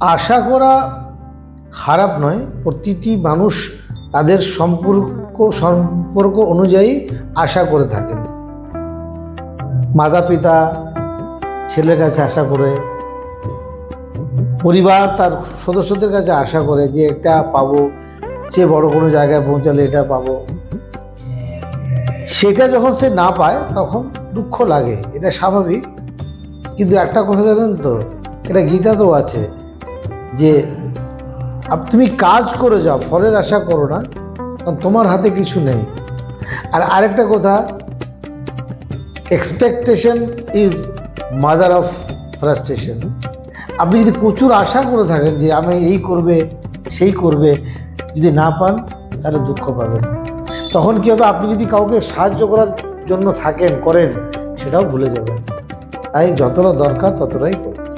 আশা করা খারাপ নয়, প্রতিটি মানুষ তাদের সম্পর্ক সম্পর্ক অনুযায়ী আশা করে থাকেন। মাতা পিতা ছেলের কাছে আশা করে, পরিবার তার সদস্যদের কাছে আশা করে যে এটা পাবো, সে বড় কোনো জায়গায় পৌঁছালে এটা পাবো। সেটা যখন সে না পায়, তখন দুঃখ লাগে, এটা স্বাভাবিক। কিন্তু একটা কথা জানেন তো, এটা গীতাতেও আছে যে তুমি কাজ করে যাও, ফলের আশা করো না, কারণ তোমার হাতে কিছু নেই। আর আরেকটা কথা expectation is mother of frustration আপনি যদি প্রচুর আশা করে থাকেন যে আমি এই করবে, সেই করবে, যদি না পান, তাহলে দুঃখ পাবেন। তখন কী হবে? আপনি যদি কাউকে সাহায্য করার জন্য থাকেন, করেন, সেটাও ভুলে যাবেন। তাই যতটা দরকার ততটাই করুন।